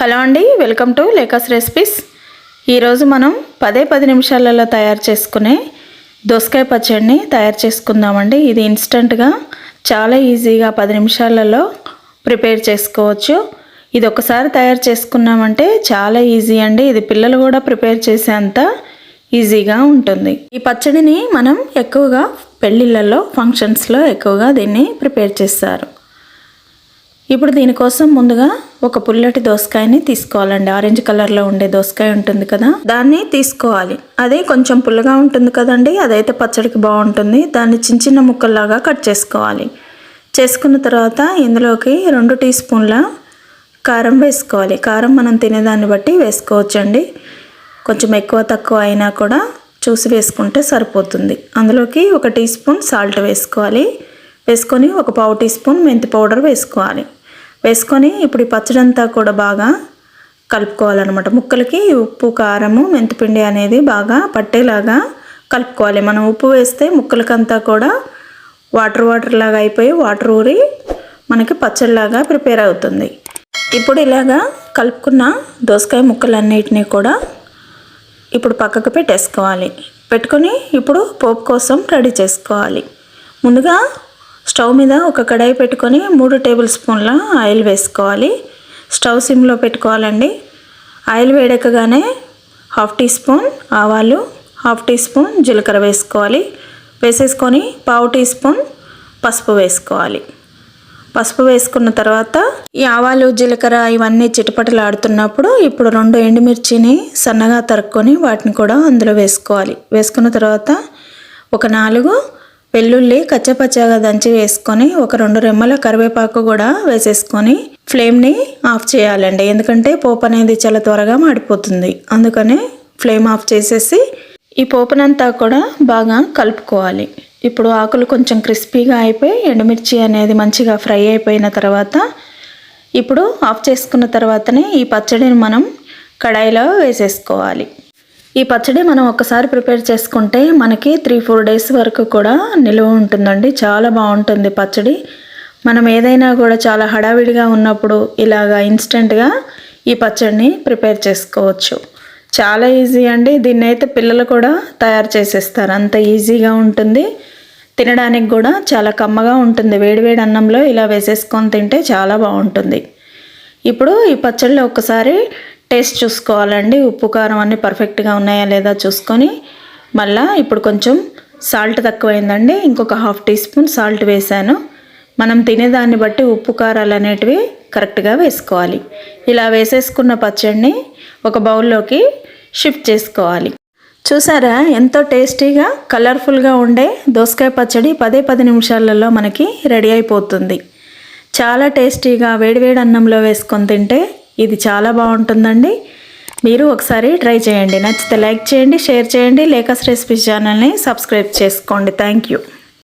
Hello అండి welcome to లేకస్ recipes. ఈరోజు మనం పదే పది నిమిషాలలో తయారు చేసుకునే దోసకాయ పచ్చడిని తయారు చేసుకుందామండి. ఇది ఇన్స్టంట్గా చాలా ఈజీగా పది నిమిషాలలో ప్రిపేర్ చేసుకోవచ్చు. ఇది ఒకసారి తయారు చేసుకున్నామంటే చాలా ఈజీ అండి. ఇది పిల్లలు కూడా ప్రిపేర్ చేసేంత ఈజీగా ఉంటుంది. ఈ పచ్చడిని మనం ఎక్కువగా పెళ్ళిళ్ళలో ఫంక్షన్స్లో ఎక్కువగా దీన్ని ప్రిపేర్ చేస్తారు. ఇప్పుడు దీనికోసం ముందుగా ఒక పుల్లటి దోసకాయని తీసుకోవాలండి. ఆరెంజ్ కలర్లో ఉండే దోసకాయ ఉంటుంది కదా దాన్ని తీసుకోవాలి. అదే కొంచెం పుల్లగా ఉంటుంది కదండి అదైతే పచ్చడికి బాగుంటుంది. దాన్ని చిన్న చిన్న ముక్కల్లాగా కట్ చేసుకోవాలి. చేసుకున్న తర్వాత ఇందులోకి రెండు టీ స్పూన్ల కారం వేసుకోవాలి. కారం మనం తినేదాన్ని బట్టి వేసుకోవచ్చండి. కొంచెం ఎక్కువ తక్కువ అయినా కూడా చూసి వేసుకుంటే సరిపోతుంది. అందులోకి ఒక టీ స్పూన్ సాల్ట్ వేసుకోవాలి. వేసుకొని ఒక పావు టీ స్పూన్ మెంతి పౌడర్ వేసుకోవాలి. వేసుకొని ఇప్పుడు ఈ పచ్చడి అంతా కూడా బాగా కలుపుకోవాలన్నమాట. ముక్కలకి ఉప్పు కారము మెంతిపిండి అనేది బాగా పట్టేలాగా కలుపుకోవాలి. మనం ఉప్పు వేస్తే ముక్కలకంతా కూడా వాటర్ వాటర్ లాగా అయిపోయి వాటర్ ఊరి మనకి పచ్చడిలాగా ప్రిపేర్ అవుతుంది. ఇప్పుడు ఇలాగా కలుపుకున్న దోసకాయ ముక్కలన్నిటినీ కూడా ఇప్పుడు పక్కకు పెట్టేసుకోవాలి. పెట్టుకొని ఇప్పుడు పోపు కోసం రెడీ చేసుకోవాలి. ముందుగా స్టవ్ మీద ఒక కడాయి పెట్టుకొని మూడు టేబుల్ స్పూన్ల ఆయిల్ వేసుకోవాలి. స్టవ్ సిమ్లో పెట్టుకోవాలండి. ఆయిల్ వేడెక్కగానే హాఫ్ టీ స్పూన్ ఆవాలు హాఫ్ టీ స్పూన్ జీలకర్ర వేసుకోవాలి. వేసేసుకొని పావు టీ స్పూన్ పసుపు వేసుకోవాలి. పసుపు వేసుకున్న తర్వాత ఈ ఆవాలు జీలకర్ర ఇవన్నీ చిటపటలు ఆడుతున్నప్పుడు ఇప్పుడు రెండు ఎండుమిర్చిని సన్నగా తరుక్కొని వాటిని కూడా అందులో వేసుకోవాలి. వేసుకున్న తర్వాత ఒక నాలుగు వెల్లుల్లి కచ్చపచ్చగా దంచి వేసుకొని ఒక రెండు రెమ్మల కరివేపాకు కూడా వేసేసుకొని ఫ్లేమ్ని ఆఫ్ చేయాలండి. ఎందుకంటే పోపు అనేది చాలా త్వరగా మాడిపోతుంది. అందుకని ఫ్లేమ్ ఆఫ్ చేసేసి ఈ పోపునంతా కూడా బాగా కలుపుకోవాలి. ఇప్పుడు ఆకులు కొంచెం క్రిస్పీగా అయిపోయి ఎండుమిర్చి అనేది మంచిగా ఫ్రై అయిపోయిన తర్వాత ఇప్పుడు ఆఫ్ చేసుకున్న తర్వాతనే ఈ పచ్చడిని మనం కడాయిలో వేసేసుకోవాలి. ఈ పచ్చడి మనం ఒకసారి ప్రిపేర్ చేసుకుంటే మనకి త్రీ ఫోర్ డేస్ వరకు కూడా నిలువ ఉంటుందండి. చాలా బాగుంటుంది పచ్చడి. మనం ఏదైనా కూడా చాలా హడావిడిగా ఉన్నప్పుడు ఇలాగా ఇన్స్టెంట్గా ఈ పచ్చడిని ప్రిపేర్ చేసుకోవచ్చు. చాలా ఈజీ అండి. దీన్ని అయితే పిల్లలు కూడా తయారు చేసేస్తారు. అంత ఈజీగా ఉంటుంది. తినడానికి కూడా చాలా కమ్మగా ఉంటుంది. వేడివేడి అన్నంలో ఇలా వేసేసుకొని తింటే చాలా బాగుంటుంది. ఇప్పుడు ఈ పచ్చడిలో ఒకసారి టేస్ట్ చూసుకోవాలండి. ఉప్పు కారం అన్నీ పర్ఫెక్ట్గా ఉన్నాయా లేదా చూసుకొని మళ్ళీ ఇప్పుడు కొంచెం సాల్ట్ తక్కువైందండి. ఇంకొక హాఫ్ టీ స్పూన్ సాల్ట్ వేసాను మనం తినేదాన్ని బట్టి ఉప్పు కారాలు అనేటివి కరెక్ట్గా వేసుకోవాలి. ఇలా వేసేసుకున్న పచ్చడిని ఒక బౌల్లోకి షిఫ్ట్ చేసుకోవాలి. చూసారా? ఎంతో టేస్టీగా కలర్ఫుల్గా ఉండే దోసకాయ పచ్చడి పదే పది నిమిషాలలో మనకి రెడీ అయిపోతుంది. చాలా టేస్టీగా వేడివేడి అన్నంలో వేసుకొని తింటే ఇది చాలా బాగుంటుందండి. మీరు ఒకసారి ట్రై చేయండి. నచ్చితే లైక్ చేయండి షేర్ చేయండి లేకస్ రెసిపీస్ ఛానల్ని సబ్స్క్రైబ్ చేసుకోండి. Thank you.